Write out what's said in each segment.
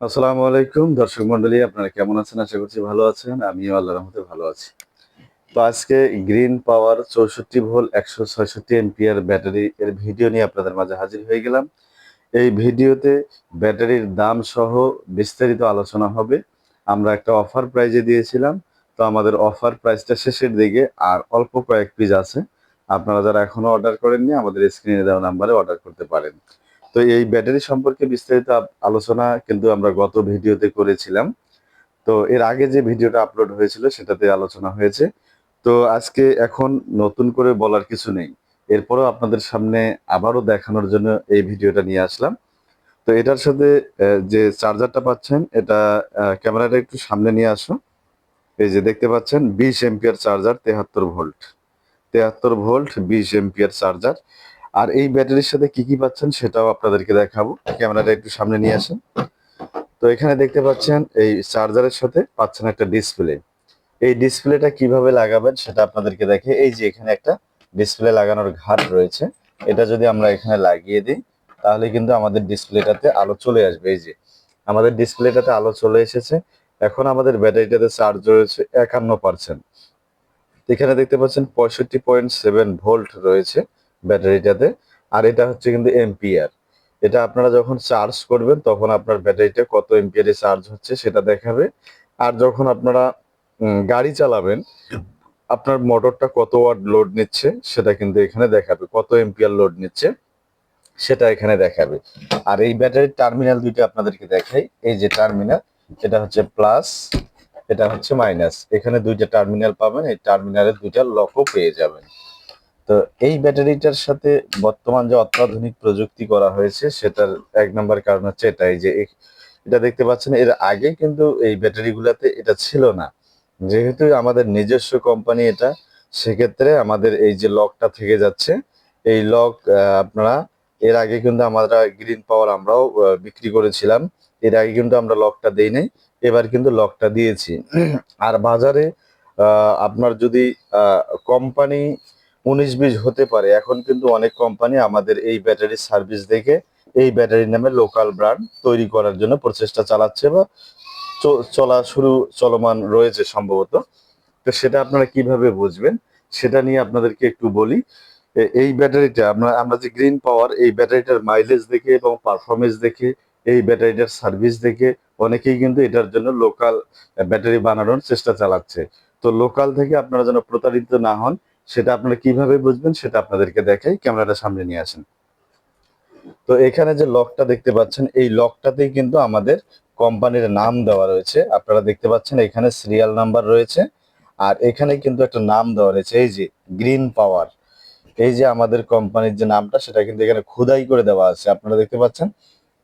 আসসালামু আলাইকুম, দর্শক মন্ডলী আপনারা কেমন আছেন? আশা করছি ভালো আছেন। আমিও আল্লাহর রহমতে ভালো আছি। তো আজকে গ্রিন পাওয়ার চৌষট্টি ভোল একশো ছয়ষট্টি এমপিআর ব্যাটারি এর ভিডিও নিয়ে আপনাদের মাঝে হাজির হয়ে গেলাম। এই ভিডিওতে ব্যাটারির দাম সহ বিস্তারিত আলোচনা হবে। আমরা একটা অফার প্রাইজে দিয়েছিলাম। তো আমাদের অফার প্রাইসটা শেষের দিকে আর অল্প কয়েক পিস আছে। আপনারা যারা এখনও অর্ডার করেননি, আমাদের স্ক্রিনে দেওয়া নাম্বারে অর্ডার করতে পারেন। তো এই ব্যাটারি সম্পর্কে বিস্তারিত আলোচনা কিন্তু আমরা গত ভিডিওতে করেছিলাম। তো এর আগে যে ভিডিওটা আপলোড হয়েছিল সেটাতে আলোচনা হয়েছে। তো আজকে এখন নতুন করে বলার কিছু নেই। এরপরও আপনাদের সামনে আবারও দেখানোর জন্য এই ভিডিওটা নিয়ে আসলাম। তো এটার সাথে যে চার্জারটা পাচ্ছেন, এটা ক্যামেরাটা একটু সামনে নিয়ে আসো। এই যে দেখতে পাচ্ছেন, বিশ এম্পিয়ার চার্জার তেহাত্তর ভোল্ট। তেহাত্তর ভোল্ট, বিশ এম্পিয়ার চার্জার। আর এই ব্যাটারির সাথে কি কি পাচ্ছেন সেটাও আপনাদেরকে দেখাবো। ক্যামেরাটা একটু সামনে নিয়ে আসেন। তো এখানে দেখতে পাচ্ছেন, এই চার্জারের সাথে পাচ্ছেন একটা ডিসপ্লে এই ডিসপ্লেটা কীভাবে লাগাবেন সেটা আপনাদেরকে দেখে, এই যে এখানে একটা ডিসপ্লে লাগানোর ঘাট রয়েছে। এটা যদি আমরা এখানে লাগিয়ে দিই, তাহলে কিন্তু আমাদের ডিসপ্লেটাতে আলো চলে আসবে। এই যে, আমাদের ডিসপ্লেটাতে আলো চলে এসেছে। এখন আমাদের ব্যাটারিটাতে চার্জ রয়েছে একান্ন পার্সেন্ট এখানে দেখতে পাচ্ছেন পঁয়ষট্টি পয়েন্ট সেভেন ভোল্ট রয়েছে। ব্যাটারিটাতে। আর এটা হচ্ছে কিন্তু এম্পিয়ার এটা আপনারা যখন চার্জ করবেন, তখন আপনার ব্যাটারিটা কত এম্পিয়ারে চার্জ হচ্ছে সেটা দেখাবে। আর যখন আপনারা গাড়ি চালাবেন, আপনার মোটরটা কত ওয়াট লোড নিচ্ছে সেটা কিন্তু এখানে দেখাবে। কত এম্পিয়ার লোড নিচ্ছে সেটা এখানে দেখাবে। আর এই ব্যাটারির টার্মিনাল দুইটা আপনাদেরকে দেখাই। এই যে টার্মিনাল, এটা হচ্ছে প্লাস, এটা হচ্ছে মাইনাস। এখানে দুইটা টার্মিনাল পাবেন, এই টার্মিনালের দুইটা লকও পেয়ে যাবেন। তো এই ব্যাটারিটার সাথে বর্তমান যে অত্যাধুনিক প্রযুক্তি করা হয়েছে, সেটার এক নম্বর কারণ হচ্ছে এটাই যে এটা দেখতে পাচ্ছেন, এর আগে কিন্তু এই ব্যাটারিগুলোতে এটা ছিল না। যেহেতু আমাদের নিজস্ব কোম্পানি এটা, সেক্ষেত্রে আমাদের এই যে লকটা থেকে যাচ্ছে, এই লক আপনারা, এর আগে কিন্তু আমরা গ্রিন পাওয়ার আমরাও বিক্রি করেছিলাম, এর আগে কিন্তু আমরা লকটা দেই নাই, এবার কিন্তু লকটা দিয়েছি। আর বাজারে আপনার যদি কোম্পানি উনিশ বিশ হতে পারে। এখন কিন্তু অনেক কোম্পানি আমাদের এই ব্যাটারির সার্ভিস দেখে এই ব্যাটারি নামে লোকাল ব্র্যান্ড তৈরি করার জন্য প্রচেষ্টা চালাচ্ছে বা চলা শুরু, চলমান রয়েছে সম্ভবত। তো সেটা আপনারা কীভাবে বুঝবেন? সেটা নিয়ে আপনাদেরকে একটু বলি। এই ব্যাটারিটা আমরা আমরা যে গ্রিন পাওয়ার এই ব্যাটারিটার মাইলেজ দেখে এবং পারফরমেন্স দেখে, এই ব্যাটারিটার সার্ভিস দেখে অনেকেই কিন্তু এটার জন্য লোকাল ব্যাটারি বানানোর চেষ্টা চালাচ্ছে। তো লোকাল থেকে আপনারা যেন প্রতারিত না হন সেটা আপনারা কীভাবে বুঝবেন সেটা আপনাদেরকে দেখাই, ক্যামেরাটা সামনে নিয়ে আসেন। তো এখানে যে লকটা দেখতে পাচ্ছেন, এই লকটাতেই কিন্তু আমাদের কোম্পানির নাম দেওয়া রয়েছে। আপনারা দেখতে পাচ্ছেন এখানে সিরিয়াল নাম্বার রয়েছে, আর এখানে কিন্তু একটা নাম দেওয়া রয়েছে, এই যে গ্রিন পাওয়ার এই যে আমাদের কোম্পানির যে নামটা, সেটা কিন্তু এখানে খোদাই করে দেওয়া আছে। আপনারা দেখতে পাচ্ছেন,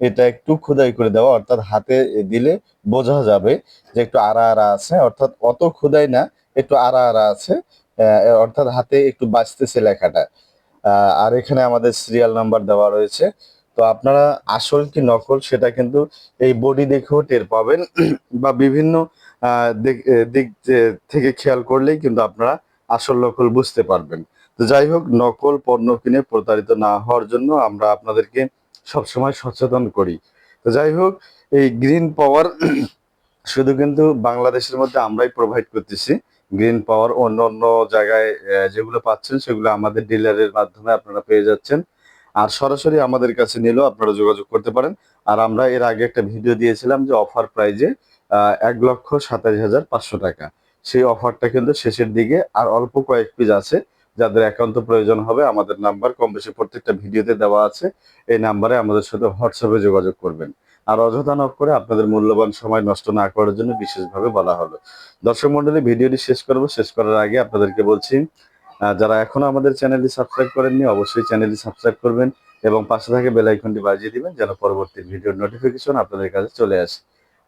এটা একটু খোদাই করে দেওয়া, অর্থাৎ হাতে দিলে বোঝা যাবে যে একটু আড়া আড়া আছে, অর্থাৎ অত খোদাই না, একটু আড়া আড়া আছে। অর্থাৎ হাতে একটু বাঁচতেছে লেখাটা। আর এখানে আমাদের সিরিয়াল নাম্বার দেওয়া রয়েছে। তো আপনারা আসল কি নকল সেটা কিন্তু এই বডি দেখেও টের পাবেন বা বিভিন্ন দিক- থেকে খেয়াল করলেই কিন্তু আপনারা আসল নকল বুঝতে পারবেন। তো যাই হোক, নকল পণ্য কিনে প্রতারিত না হওয়ার জন্য আমরা আপনাদেরকে সবসময় সচেতন করি। তো যাই হোক, এই গ্রিন পাওয়ার শুধু কিন্তু বাংলাদেশের মধ্যে আমরাই প্রোভাইড করতেছি। গ্রিন পাওয়ার অন্য অন্য জায়গায় যেগুলো পাচ্ছেন, সেগুলো আমাদের ডিলারের মাধ্যমে আপনারা পেয়ে যাচ্ছেন। আর সরাসরি আমাদের কাছে নিলেও আপনারা যোগাযোগ করতে পারেন। আর আমরা এর আগে একটা ভিডিও দিয়েছিলাম যে অফার প্রাইজে এক লক্ষ সাতাশ হাজার পাঁচশো টাকা। সেই অফারটা কিন্তু শেষের দিকে আর অল্প কয়েক পিস আছে। যাদের একান্ত প্রয়োজন হবে, আমাদের নাম্বার কম বেশি প্রত্যেকটা ভিডিওতে দেওয়া আছে। এই নাম্বারে আমাদের সাথে হোয়াটসঅ্যাপে যোগাযোগ করবেন। আর অযথা নক করে আপনাদের মূল্যবান সময় নষ্ট না করার জন্য বিশেষভাবে বলা হলো। দর্শক মন্ডলী ভিডিওটি শেষ করব। শেষ করার আগে আপনাদেরকে বলছি যারা এখনও আমাদের চ্যানেলটি সাবস্ক্রাইব করেননি, অবশ্যই চ্যানেলটি সাবস্ক্রাইব করবেন এবং পাশে থাকে বেল আইকনটি বাজিয়ে দিবেন, যেন পরবর্তী ভিডিওর নোটিফিকেশন আপনাদের কাছে চলে আসে।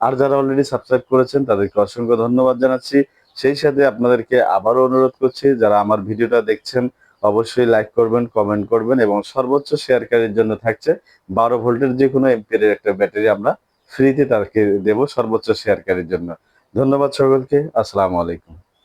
আর যারা অলরেডি সাবস্ক্রাইব করেছেন, তাদেরকে অসংখ্য ধন্যবাদ জানাচ্ছি। সেই সাথে আপনাদেরকে আবারও অনুরোধ করছি, যারা আমার ভিডিওটা দেখছেন, অবশ্যই লাইক করবেন কমেন্ট করবেন এবং সর্বোচ্চ শেয়ারকারীর জন্য থাকছে বারো ভোল্টের যে কোনো এমপিয়ারের একটা ব্যাটারি আমরা ফ্রিতে তাকে দেব সর্বোচ্চ শেয়ারকারীর জন্য। ধন্যবাদ সকলকে, আসসালামু আলাইকুম।